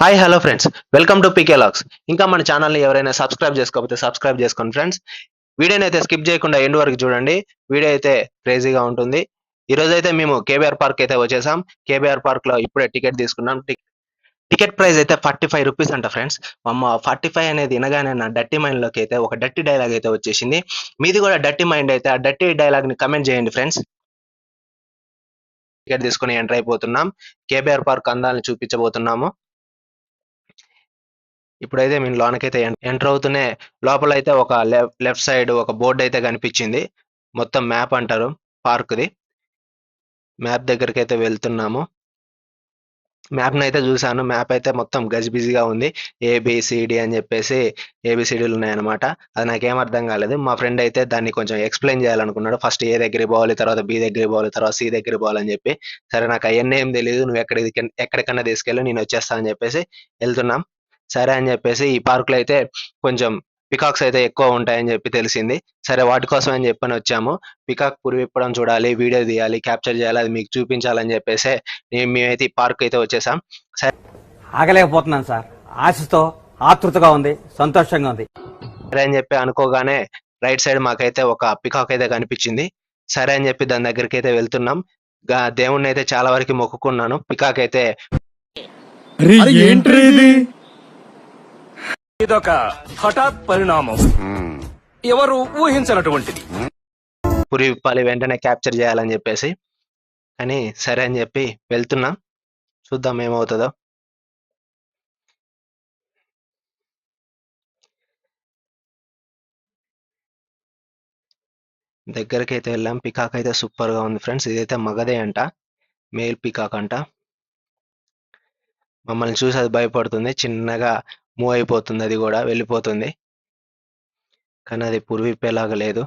Hi hello friends welcome to PK lakhs ఇంకా మన ఛానల్ని ఎవరైనా సబ్స్క్రైబ్ చేసుకోకపోతే సబ్స్క్రైబ్ చేసుకోండి ఫ్రెండ్స్ వీడియోని అయితే స్కిప్ చేయకుండా ఎండ్ వరకు చూడండి. వీడియో అయితే క్రేజీగా ఉంటుంది. ఈరోజైతే అయితే మేము కేబీఆర్ పార్క్ అయితే వచ్చేసాం. కేబీఆర్ పార్క్లో ఇప్పుడే టికెట్ తీసుకున్నాం. టికెట్ ప్రైస్ అయితే ఫార్టీ ఫైవ్ రూపీస్ అంట ఫ్రెండ్స్ అమ్మ ఫార్టీ ఫైవ్ అనేది వినగానే నా డట్టి మైండ్లోకి అయితే ఒక డట్టి డైలాగ్ అయితే వచ్చేసింది. మీది కూడా డట్టి మైండ్ అయితే ఆ డట్టి డైలాగ్ని కమెంట్ చేయండి ఫ్రెండ్స్ టికెట్ తీసుకుని ఎంటర్ అయిపోతున్నాం. కేబీఆర్ పార్క్ అందాలను చూపించబోతున్నాము. ఇప్పుడైతే మేము లోనకైతే ఎంటర్ అవుతూనే లోపల అయితే ఒక లెఫ్ట్ సైడ్ ఒక బోర్డు అయితే కనిపించింది. మొత్తం మ్యాప్ అంటారు పార్క్ది. మ్యాప్ దగ్గరికి అయితే వెళ్తున్నాము. మ్యాప్ని అయితే చూశాను. మ్యాప్ అయితే మొత్తం గజిబిజిగా ఉంది. ఏబిసిడి అని చెప్పేసి ఏబిసిడీలు ఉన్నాయన్నమాట. అది నాకేం అర్థం కాలేదు. మా ఫ్రెండ్ అయితే దాన్ని కొంచెం ఎక్స్ప్లెయిన్ చేయాలనుకున్నాడు. ఫస్ట్ ఏ దగ్గరికి పోవాలి తర్వాత బి దగ్గరికి పోవాలి తర్వాత సి దగ్గరికి పోవాలని చెప్పి. సరే నాకు అవన్నీ ఏం తెలియదు నువ్వు ఎక్కడికి ఎక్కడికన్నా తీసుకెళ్ళి నేను వచ్చేస్తా అని చెప్పేసి వెళ్తున్నాం. సరే అని చెప్పేసి ఈ పార్క్లో అయితే కొంచెం పికాక్స్ అయితే ఎక్కువ ఉంటాయని చెప్పి తెలిసింది. సరే వాటి కోసం అని చెప్పని వచ్చాము. పికాక్ పురి విప్పడం చూడాలి వీడియో తీయాలి క్యాప్చర్ చేయాలి అది మీకు చూపించాలని చెప్పేసి నే- మేమైతే ఈ పార్క్ అయితే వచ్చేసాం. ఆగలేకపోతున్నాను సార్. ఆశతో ఆతృతగా ఉంది సంతోషంగా ఉంది. సరే అని చెప్పి అనుకోగానే రైట్ సైడ్ మాకైతే ఒక పికాక్ అయితే కనిపించింది. సరే అని చెప్పి దాని దగ్గరికి అయితే వెళ్తున్నాం. గా- దేవుణ్ణి అయితే చాలా వరకు మొక్కుకున్నాను. పికాక్ అయితే ఇదొక హఠాత్ పరిణామం. ఎవరు ఊహించినటువంటిది. పురి విప్పాలి వెంటనే క్యాప్చర్ చేయాలని చెప్పేసి. కానీ సరే అని చెప్పి వెళ్తున్నాం. చూద్దాం ఏమవుతుందో. దగ్గరికి అయితే వెళ్ళాం. పికాక్ అయితే సూపర్గా ఉంది ఫ్రెండ్స్. ఇదైతే మగదే అంట. మేల్ పికాక్ అంట. మమ్మల్ని చూసి అది భయపడుతుంది. చిన్నగా మూవ్ అయిపోతుంది అది కూడా వెళ్ళిపోతుంది. కానీ అది పురివిప్పేలాగా లేదు.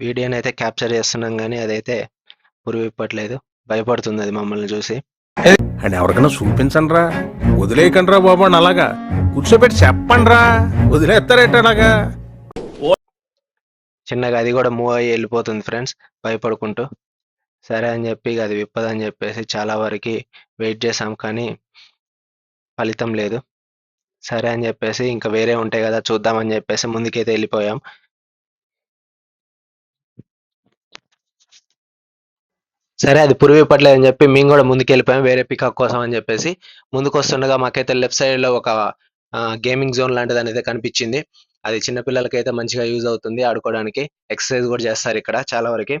వీడియోని అయితే క్యాప్చర్ చేస్తున్నాం కానీ అదైతే పురివిప్పట్లేదు. భయపడుతుంది అది మమ్మల్ని చూసి. అని ఎవరికైనా చూపించండి రా వదిలేయకండి రా బాబు అని అలాగా. కూర్చోబెట్టి చెప్పండి రా వదిలేస్తారేట అలాగా? చిన్నగా అది కూడా మూవ్ అయ్యి వెళ్ళిపోతుంది ఫ్రెండ్స్. భయపడుకుంటూ. సరే అని చెప్పి అది విప్పదని చెప్పేసి చాలా వరకు వెయిట్ చేసాం కానీ ఫలితం లేదు. సరే అని చెప్పేసి ఇంకా వేరే ఉంటాయి కదా చూద్దామని చెప్పేసి ముందుకైతే వెళ్ళిపోయాం. సరే అది పురుగు విప్పట్లేదు చెప్పి మేము కూడా ముందుకు వెళ్ళిపోయాం వేరే పికప్ కోసం అని చెప్పేసి. ముందుకు వస్తుండగా మాకైతే లెఫ్ట్ సైడ్లో ఒక గేమింగ్ జోన్ లాంటిది అనేది కనిపించింది. అది చిన్నపిల్లలకి అయితే మంచిగా యూజ్ అవుతుంది ఆడుకోవడానికి. ఎక్సర్సైజ్ కూడా చేస్తారు ఇక్కడ చాలా వరకు.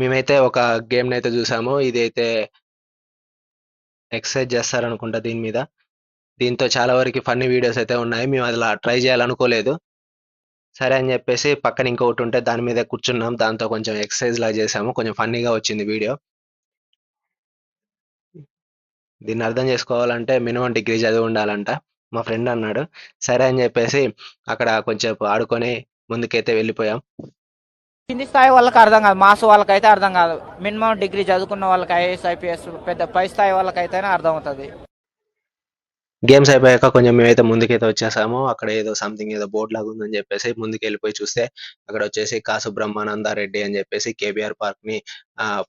మేమైతే ఒక గేమ్ అయితే చూసాము. ఇది అయితే ఎక్సర్సైజ్ చేస్తారనుకుంటా దీని మీద. దీంతో చాలా వరకు ఫన్నీ వీడియోస్ అయితే ఉన్నాయి. మేము అలా ట్రై చేయాలనుకోలేదు. సరే అని చెప్పేసి పక్కన ఇంకొకటి ఉంటే దాని మీద కూర్చున్నాం. దాంతో కొంచెం ఎక్సర్సైజ్ లా చేసాము కొంచెం ఫన్నీగా వచ్చింది వీడియో. దీన్ని అర్థం చేసుకోవాలంటే మినిమం డిగ్రీ చదివి ఉండాలంట. మా ఫ్రెండ్ అన్నాడు. సరే అని చెప్పేసి అక్కడ కొంచెం ఆడుకొని ముందుకైతే వెళ్ళిపోయాం. కింది స్థాయి వాళ్ళకి అర్థం కాదు. మాస్ వాళ్ళకైతే అర్థం కాదు. మినిమం డిగ్రీ చదువుకున్న వాళ్ళకి ఐఏఎస్ ఐపీఎస్ పెద్ద పై స్థాయి వాళ్ళకైతేనే అర్థం అవుతుంది గేమ్స్ అయిపోయాక కొంచెం మేమైతే ముందుకైతే వచ్చేసాము. అక్కడ ఏదో సంథింగ్ ఏదో బోర్డు లాగా ఉందని చెప్పేసి ముందుకు వెళ్ళిపోయి చూస్తే అక్కడ వచ్చేసి కాసు బ్రహ్మానందారెడ్డి అని చెప్పేసి కేబిఆర్ పార్క్ని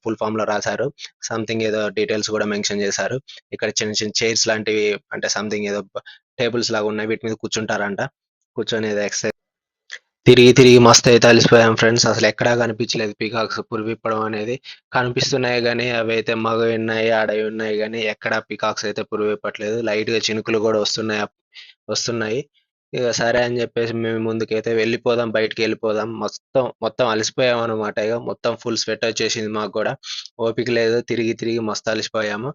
ఫుల్ ఫామ్లో రాశారు. సంథింగ్ ఏదో డీటెయిల్స్ కూడా మెన్షన్ చేశారు. ఇక్కడ చిన్న చిన్న చైర్స్ లాంటివి అంటే సంథింగ్ ఏదో టేబుల్స్ లాగా ఉన్నాయి. వీటి మీద కూర్చుంటారంట. కూర్చొని ఏదో ఎక్సర్సైజ్ తిరిగి తిరిగి మస్తు అయితే అలసిపోయాం ఫ్రెండ్స్ అసలు ఎక్కడా కనిపించలేదు పీకాక్స్ పురివిప్పడం అనేది. కనిపిస్తున్నాయి కానీ అవి అయితే మగవి ఉన్నాయి ఆడవి ఉన్నాయి కానీ ఎక్కడా పీకాక్స్ అయితే పురివిప్పట్లేదు లైట్గా చినుకులు కూడా వస్తున్నాయి వస్తున్నాయి. ఇక సరే అని చెప్పేసి మేము ముందుకైతే వెళ్ళిపోదాం బయటికి వెళ్ళిపోదాం. మొత్తం మొత్తం అలసిపోయాం అనమాట ఇక. మొత్తం ఫుల్ స్వెట్ వచ్చేసింది మాకు కూడా. ఓపిక లేదు తిరిగి తిరిగి మస్తు అలసిపోయాము.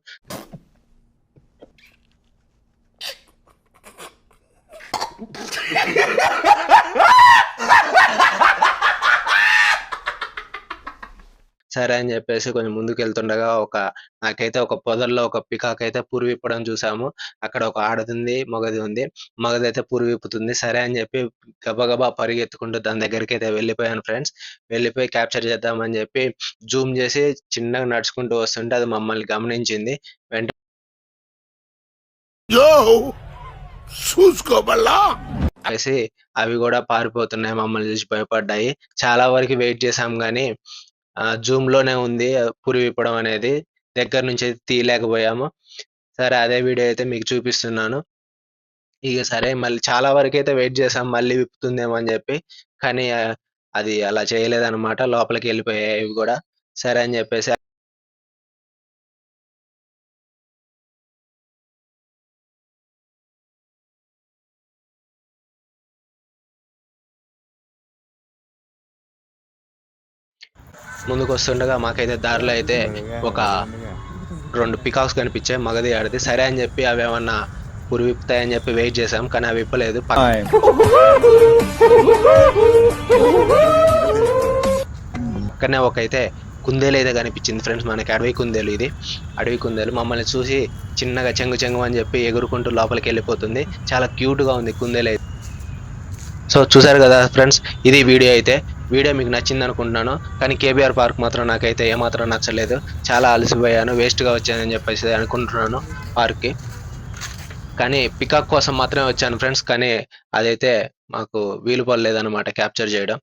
సరే అని చెప్పేసి కొంచెం ముందుకు వెళ్తుండగా ఒక నాకైతే ఒక పొదల్లో ఒక పికాక్ అయితే పురువిప్పడం చూసాము. అక్కడ ఒక ఆడది ఉంది మగది ఉంది మగది అయితే పురి సరే అని చెప్పి గబగబా పరిగెత్తుకుంటూ దాని దగ్గరికి అయితే వెళ్ళిపోయాను ఫ్రెండ్స్. వెళ్ళిపోయి క్యాప్చర్ చేద్దామని చెప్పి జూమ్ చేసి చిన్నగా నడుచుకుంటూ వస్తుంటే అది మమ్మల్ని గమనించింది. వెంటనే చూసుకోబల్లా చెప్పేసి అవి కూడా పారిపోతున్నాయి మమ్మల్ని చూసి భయపడ్డాయి. చాలా వరకు వెయిట్ చేసాం కానీ జూమ్లోనే ఉంది పురి విప్పడం అనేది. దగ్గర నుంచి అయితే తీయలేకపోయాము. సరే అదే వీడియో అయితే మీకు చూపిస్తున్నాను. ఇక సరే మళ్ళీ చాలా వరకు అయితే వెయిట్ చేసాం మళ్ళీ విప్పుతుందేమో అని చెప్పి. కానీ అది అలా చేయలేదన్నమాట లోపలికి వెళ్ళిపోయాయి ఇవి కూడా. సరే అని చెప్పేసి ముందుకు వస్తుండగా మాకైతే దారిలో అయితే ఒక రెండు పికాక్స్ కనిపించాయి మగది ఆడిది సరే అని చెప్పి అవి ఏమన్నా పురి విప్పుతాయని చెప్పి వెయిట్ చేసాం కానీ అవి విప్పలేదు. పక్క- పక్కనే ఒక అయితే కుందేలు అయితే కనిపించింది ఫ్రెండ్స్ మనకి అడవి కుందేలు ఇది. అడవి కుందేలు మమ్మల్ని చూసి చిన్నగా చెంగు చెంగు అని చెప్పి ఎగురుకుంటూ లోపలికి వెళ్ళిపోతుంది. చాలా క్యూట్గా ఉంది కుందేలు అయితే. సో చూసారు కదా ఫ్రెండ్స్ ఇది వీడియో అయితే. వీడియో మీకు నచ్చింది అనుకుంటున్నాను. కానీ కేబీఆర్ పార్క్ మాత్రం నాకైతే ఏమాత్రం నచ్చలేదు. చాలా అలసిపోయాను వేస్ట్గా వచ్చానని చెప్పేసి అనుకుంటున్నాను పార్క్కి. కానీ పికాక్ కోసం మాత్రమే వచ్చాను ఫ్రెండ్స్. కానీ అదైతే మాకు వీలు పడలేదన్నమాట క్యాప్చర్ చేయడం.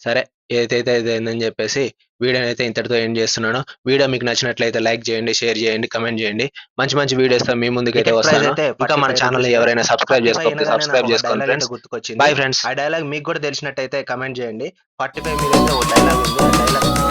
సరే. ఏదైతే అయిందని చెప్పేసి వీడియోని అయితే ఇంతటితో ఎండ్ చేస్తున్నాను. వీడియో మీకు నచ్చినట్లయితే లైక్ చేయండి షేర్ చేయండి కమెంట్ చేయండి. మంచి మంచి వీడియోస్తో మీ ముందుకైతే వస్తాను. ఇంకా మన 45 ఛానల్. ఎవరైనా సబ్స్క్రైబ్ 45 చేసుకోకపోతే అనగానే సబ్స్క్రైబ్ చేసుకోండి ఫ్రెండ్స్ గుర్తుకొచ్చింది. బాయ్ ఫ్రెండ్స్ ఆ డైలాగ్ మీకు కూడా తెలిసినట్టయితే కమెంట్ చేయండి. ఫార్టీ ఫైవ్ మీద డైలాగ్ ఉంది. డైలాగ్